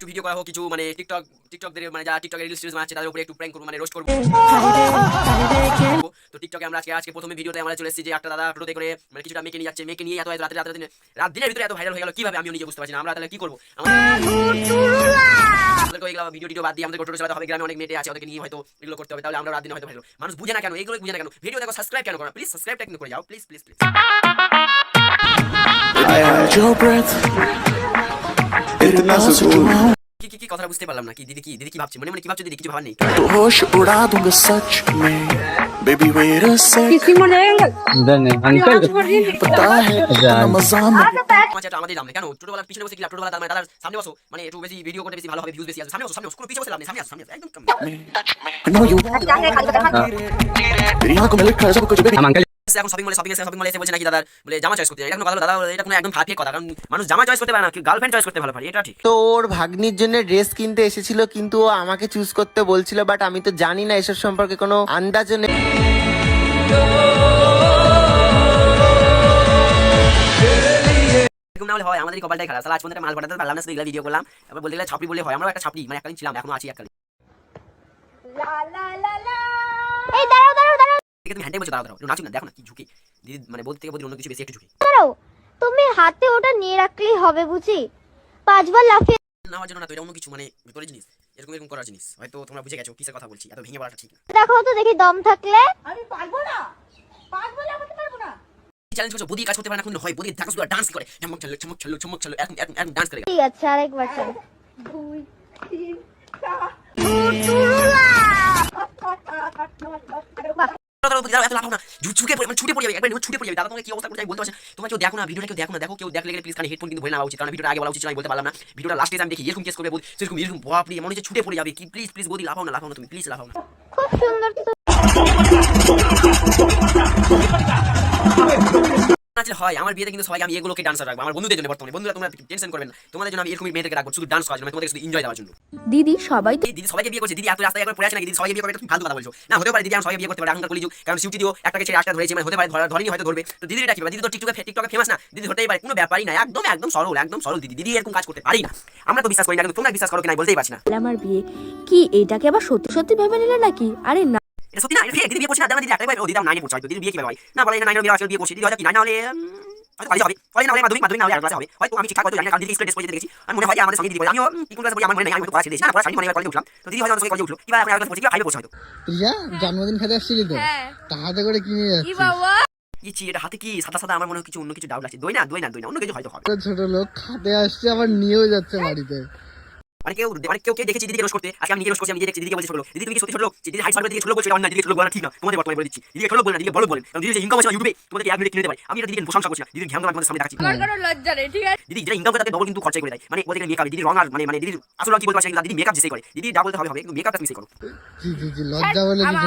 একটু ভিডিও করা হোক, কিছু মানে টিকটক টিকটকদের মানে যারা টিকটকে রিলস বানাচ্ছে, তাদের উপরে একটু প্র্যাঙ্ক করব মানে রোস্ট করব তো টিকটকে আমরা আজকে আজকে প্রথমে ভিডিওতে আমরা চলে এসেছি যে একটা দাদা টোটোতে করে মানে কিছুটা মেয়েকে নিয়ে যাচ্ছে, মেয়েকে নিয়ে এত রাতে রাতে, রাত দিনের ভিতরে এত ভাইরাল হয়ে গেল, কীভাবে আমিও নিজে বুঝতে পারছি না। আমরা তাহলে কি করব? আমাদেরকে এগুলো ভিডিও বাদ দিয়ে আমাদের গ্রামে অনেক মেয়েটে আছে নিয়ে হয়তো করতে হবে, তাহলে আমরা রাত দিনে হয়তো মানুষ বুঝে না কেন, এগুলো বুঝে না কেন? ভিডিও দেখো কেন. It passes through কি কি কি কথা বুঝতে পারলাম না কি দিদি কি দিদি কি ভাবছে মনে মনে কি ভাবছে দিদি কিছু ভাবার নেই तो होश उड़ा दूंगा सच में बेबी वेट अ सेक किसी को लेंगे জানে আঙ্কেল पता है इतना मजा में আমার যেটা আমাদের নামে কেন ছোটবেলা পিছনে বসে কি লাভ ছোটবেলা মানে দাদার সামনে বসো মানে একটু বেশি ভিডিও করতে বেশি ভালো হবে ভিউজ বেশি আসবে সামনে বসো সামনে বসো কোনো পিছনে বসে লাভ নেই সামনে আসো সামনে আসো, একদম সামনে। I know you तेरी आंखों में लिखा है सब कुछ बेबी আম আঙ্কেল এসে এখন শপিং মলে শপিং এসে শপিং মলে এসে বলছে নাকি দাদার বলে জামা চয়েস করতে এটা কোনো কথা দাদা এটা কোনো একদম ফাটিয়ে কথা কারণ মানুষ জামা চয়েস করতে পারে না গার্লফ্রেন্ড চয়েস করতে ভালো পারে এটা ঠিক। তো ওর ভাগ্নির জন্য ড্রেস কিনতে এসেছিল কিন্তু ও আমাকে চুজ করতে বলছিল বাট আমি তো জানি না এসব সম্পর্কে কোনো আন্দাজও নেই। এরকম না হলে হয় আমাদের কপালটাই খারাপ। তাহলে আজ পর্যন্ত মাল পাঠাতে পারলাম না শুধু ভিডিও করলাম। এবার বলতে গেলে ছাপড়ি বলে হয় আমরাও একটা ছাপড়ি মানে ছিলাম এখনও আছি একদিন এই দাঁড়াও দাঁড়াও দাঁড়াও। থেকে তুমি হ্যান্ডে বলছো দাঁড়াও দাঁড়াও নাচুন না দেখো না কি ঝুঁকি। দিদি মানে বলতে থেকে বলতে অন্য কিছু বেশি একটু ঝুঁকি। দাঁড়াও তুমি হাতে ওটা নিয়ে রাখলেই হবে বুঝি? পাঁচবার লাফিয়ে নেওয়ার জন্য না তো এটা অন্য কিছু মানে ভেতরে জিনিস এরকম এরকম করার জিনিস। হয়তো তোমরা বুঝে গেছো কিসের কথা বলছি এত ভেঙে বলাটা ঠিক না। দেখো তো দেখি দম থাকলে। চ্যালেঞ্জ করছ বদি কাজ করতে পারে না কোনো হয় বদি দেখো শুধু ডান্স করে। চমক চলো চমক চলো চমক চলো এরকম এরকম এরকম ডান্স করে ঠিক আছে আরেকবার চল ছুটে পড়ে যাবে ছুটে পড়ে কি অবস্থা বলতে পারছি। তোমরা কেউ দেখো না দেখো দেখো কেউ দেখলে প্লিজ কিন্তু ভরে নেওয়া উচিত কারণ ভিডিওটা আগে উচিত আমি বলতে পারলাম না ভিডিওটা লাস্টে মনে হচ্ছে ছুটে পড়ে যাবে কি প্লিজ প্লিজ বদি লাফাও না লাফাও তুমি প্লিজ লাফাও নাচলে হয় আমার বিয়েতে কিন্তু সবাই আমি এগুলোকে ডান্সার রাখব আমার বন্ধুদের জন্য বর্তমানে। বন্ধুরা তোমরা টেনশন করবেন না। তোমাদের জন্য আমি রাখব শুধু ডান্স করার জন্য মানে তোমাদের শুধু এনজয় দেওয়ার জন্য। দিদি সবাই দিদি সবাইকে বিয়ে করছে দিদি এত রাস্তায় একবার পড়ে আছে নাকি? দিদি সবাইকে বিয়ে তুমি ফালতু কথা বলছো। না হতে পারে দিদি আমি সবাই বিয়ে করতে পারে এখনকার কলিযুগ কারণ সিউটি দিও একটাকে ছেড়ে আটটা ধরেছে মানে হতে পারে ধরেনি হয়তো ধরবে। তো দিদি এটা কি দিদি তো টিকটকে টিকটকে ফেমাস না। দিদি ধরতেই পারে কোনো ব্যাপারই না একদম একদম সরল একদম সরল দিদি। দিদি এরকম কাজ করতে পারি না। আমরা তো বিশ্বাস করি না কিন্তু তোমরা বিশ্বাস করো কিনা বলতেই পারছি না। আমার বিয়ে কি এটাকে আবার সত্যি সত্যি ভেবে নিলে নাকি? আরে না এটা সত্যি না এটা দিদি বিয়ে করছে না জানা দিদি একটাই ও দিদি নাইনে পড়ছে হয়তো দিদি বিয়ে কি ভাই না বলে নাইনে বিয়ে আজকে বিয়ে করছে দিদি হয়তো কি নাইনে হলে হয়তো কলেজে হবে কলেজে না হলে মাধ্যমিক মাধ্যমিক না হলে আর ক্লাসে হবে হয়তো আমি ঠিকঠাক হয়তো জানি না কারণ দিদি স্কুলে ড্রেস দেখেছি আমি মনে হয় আমাদের সঙ্গে দিদি আমিও উম, কোন ক্লাসে পড়ি আমার মনে নেই আমি পড়া ছেড়ে দিয়েছি না পড়া ছাড়িনি মনে হয় কলেজে উঠলাম তো দিদি হয়তো আমার সঙ্গে কলেজে উঠল কিবা এখন আর পড়ছে কিবা ফাইভে পড়ছে হয়তো প্রিয়া জন্মদিন খেতে আসছিলি তো তা হাতে করে কিনে ইচ্ছি এটা হাতে কি সাদা সাদা আমার মনে হয় কিছু অন্য কিছু ডাউট আছে দই না দই না দই না অন্য কিছু হয়তো হবে ছোট লোক খাতে আসছে আবার নিয়েও যাচ্ছে বাড়িতে মানে কেউ মানে কেউ কেউ দেখেছি দিদিকে করতে। আজকে আমি নিজে রোজ করছি আমি নিজে দেখছি দিদিকে বলছি ছোট লোক। দিদি তুমি কি সত্যি ছোট লোক? দিদি হাইট সার্ভে দিকে ছোট লোক বলছে এটা দিদিকে ছোট লোক বলা ঠিক না। তোমাদের বর্তমানে বলে দিচ্ছি। দিদিকে ছোট লোক বলে না দিদিকে বড় বলেন কারণ দিদি যে ইনকাম আছে ইউটিউবে তোমাদেরকে এক মিনিট কিনে দিতে আমি এটা দিদিকে প্রশংসা করছি না। ঘ্যাম তোমাদের সামনে দেখাচ্ছি। দিদি যেটা ইনকাম করে তাতে ডবল কিন্তু খরচা করে দেয়। মানে ওদেরকে মেকআপ দিদি রং আর মানে মানে আসলে কি বলতে পারছি না, দিদি মেকআপ যেসে করে। দিদি যা বলতে হবে হবে কিন্তু মেকআপটা তুমি করো। জি জি জি লজ্জা বলে কিছু